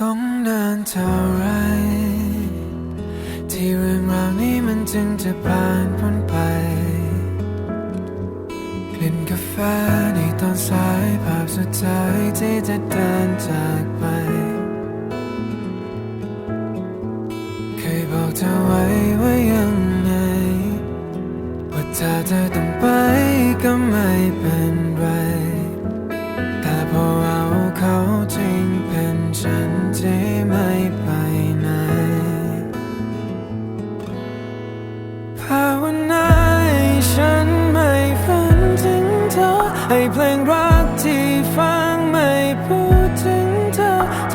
ต้องนานเท่าไร ที่เรื่องราวนี้มันจึงจะผ่านพ้นไป กลิ่นกาแฟในตอนสายภาพสุดท้ายที่จะเดินจากไป เคยบอกเธอไว้ว่ายังไง ว่าเธอ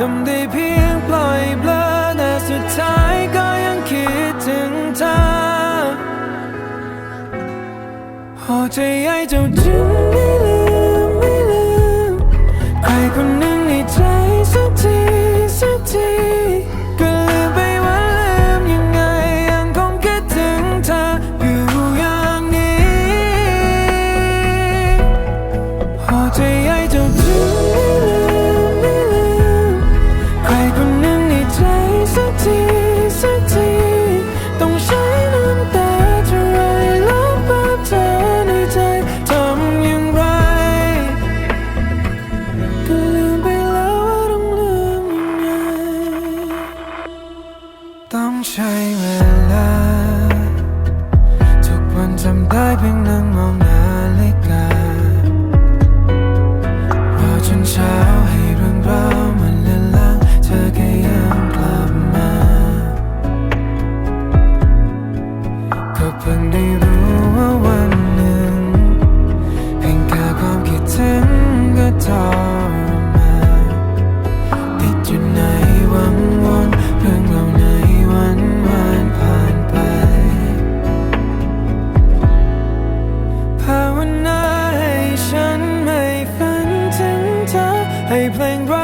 ทำได้เพียงปล่อยเบลอแต่สุดท้ายก็ยังคิดถึงเธอโอ้ใจใหญ่เจ้าจึงไม่ลืม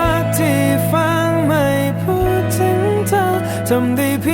ักที่ฟังไม่พูดถึงเธอทำได้เพียง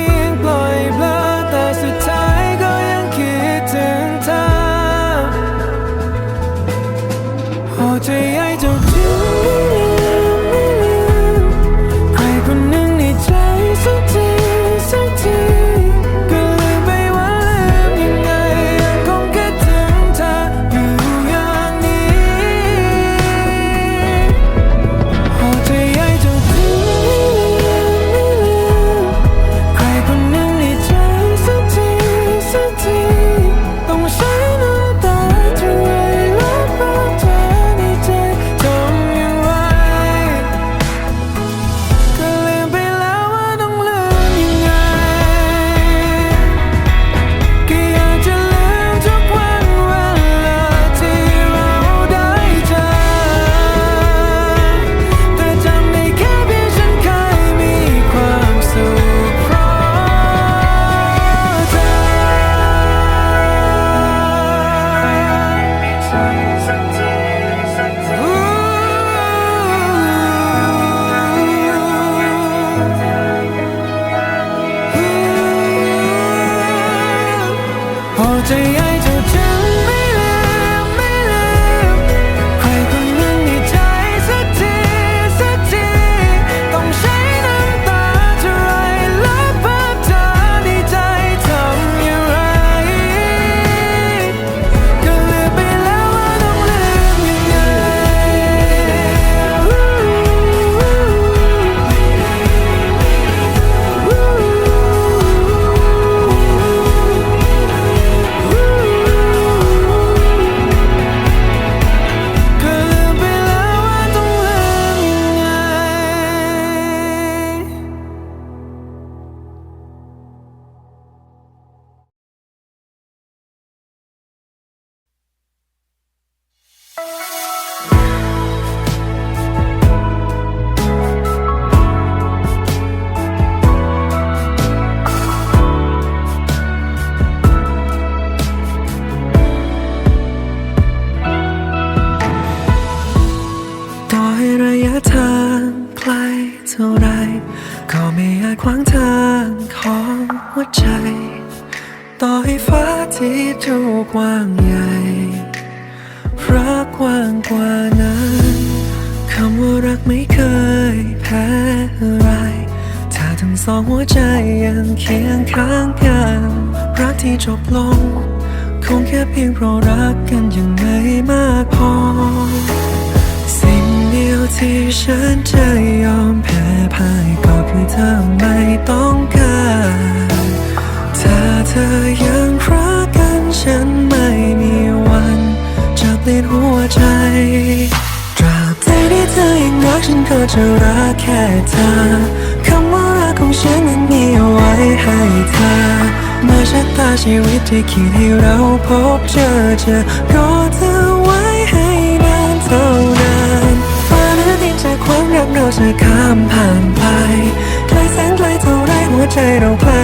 ว่านั้น คำว่ารักไม่เคยแพ้ไรถ้าทั้งสองหัวใจยังเคียงข้างกัน รักที่จบลง คงแค่เพียงเพราะรักกันยังไม่มากพอ สิ่งเดียวที่ฉันจะยอมแพ้พ่ายก็คือเธอไม่ต้องการถ้าเธอ จะรักแค่เธอคำว่ารักของฉันนั้นมีเอาไว้ให้เธอเมื่อชะตาชีวิตที่คิดให้เราพบเจอจะรอเธอไว้ให้นานเท่านานฟ้าและดินจากความรักเราจะข้ามผ่านไปไกลแสนไกลเท่าไรหัวใจเราใกล้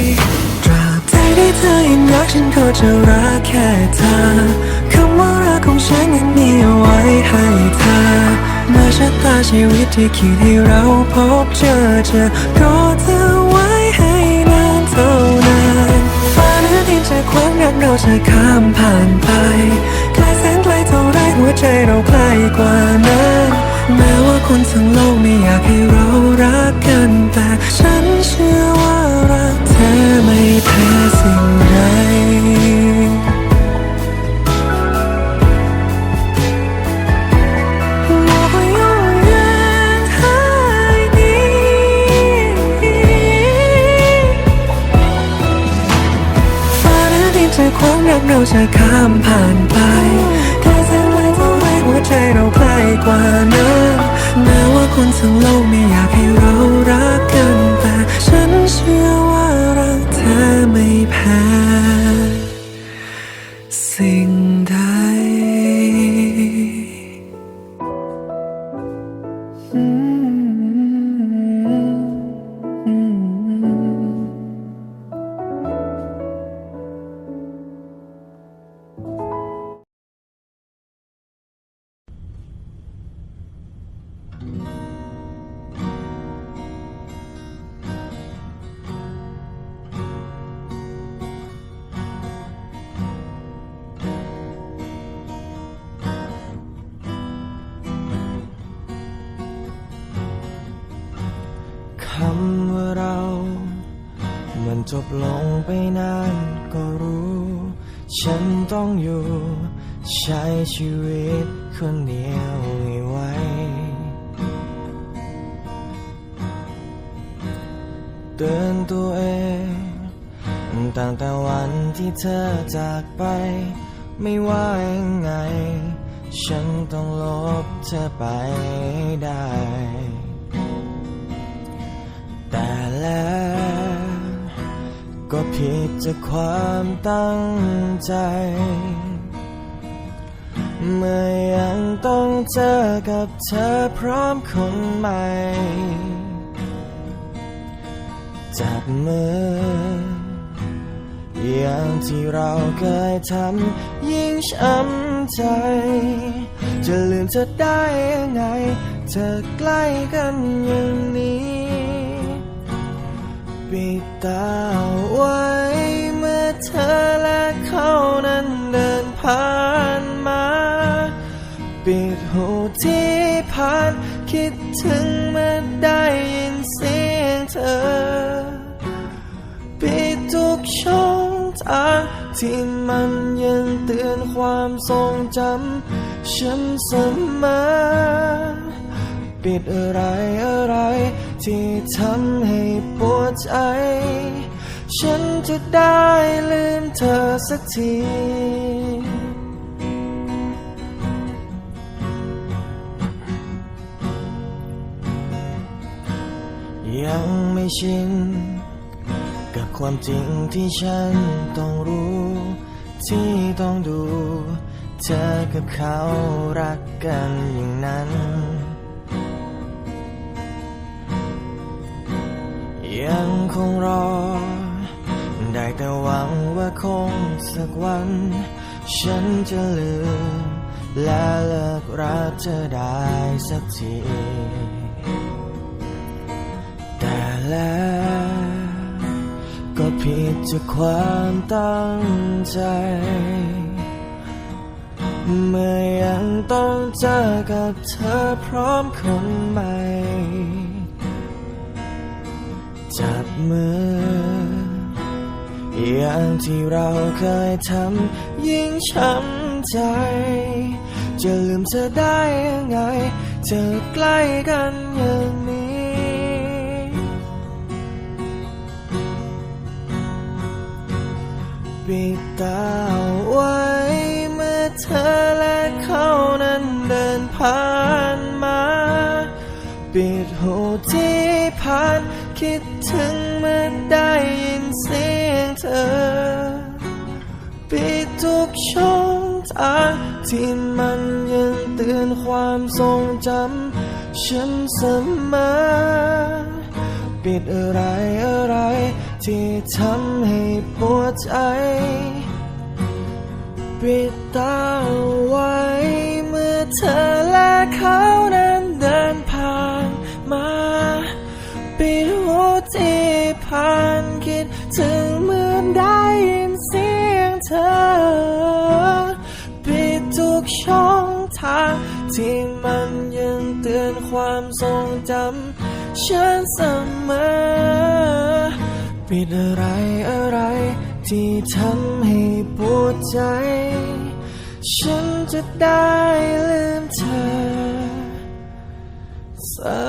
ธอยังรักฉันก็จะรักแค่เธอคำว่ารักของฉันยังมีเอาไว้ให้เธอเมื่อชะตาชีวิตที่คิดให้เราพบเจอจะรอเธอไว้ให้นานเท่านานฟ้าเหนือดินจะความรักเราจะข้ามผ่านไป ความรักเราจะข้ามผ่านไปแค่เสนไกลเท่าไรหัวใจเราใกล้กว่านั้นแม้ว่าคนทั้งโลกไม่อยากให้เรารักกันแต่ฉันเชื่อว่ารักเธอไม่แพ้ ลงไปนานก็รู้ ฉันต้องอยู่ ใช้ชีวิตคนเดียวให้ไหวเตือนตัวเองตั้งแต่วันที่เธอจากไป ไม่ว่ายังไง ฉันต้องลบเธอไปได้ แต่แล้ว ก็ผิดจากความตั้งใจ เมื่อยังต้องเจอกับเธอพร้อมคนใหม่ จับมือ อย่างที่เราเคยทำยิ่งช้ำใจ จะลืมเธอได้ยังไง เธอใกล้กันอย่างนี้ ปิดตาไว้เมื่อเธอและเขานั้นเดินผ่านมา ปิดหูที่ผ่านคิดถึงเมื่อได้ยินเสียงเธอ ปิดทุกช่องทางที่มันยังเตือนความทรงจำฉันเสมอปิดอะไรอะไร ที่ทำให้ปวดใจ ฉันจะได้ลืมเธอสักทียังไม่ชิน กับความจริงที่ฉันต้องรู้ ที่ต้องดู เธอกับเขารักกันอย่างนั้น ยังคงรอ ได้แต่หวังว่าคงสักวัน ฉันจะลืม และเลิกรักเธอได้สักที แต่แล้วก็ผิดจากความตั้งใจ เมื่อยังต้องเจอกับเธอพร้อมคนใหม่ จับมือ อย่างที่เราเคยทำยิ่งช้ำใจ จะลืมเธอได้ยังไง เธอใกล้กันอย่างนี้ปิดตาไว้เมื่อเธอและเขานั้นเดินผ่านมา ปิดหูที่ผ่าน คิดถึงเมื่อได้ยินเสียงเธอปิดทุกช่องทางที่มันยังเตือนความทรงจำฉันเสมอปิดอะไรอะไร ที่ทำให้ปวดใจปิดตาไว้เมื่อเธอและเขานั้น ผ่านคิดถึงเมื่อได้ยินเสียงเธอ ปิดทุกช่องทางที่มันยังเตือนความทรงจำฉันเสมอปิดอะไรอะไรที่ทำให้ปวดใจ ฉันจะได้ลืมเธอสั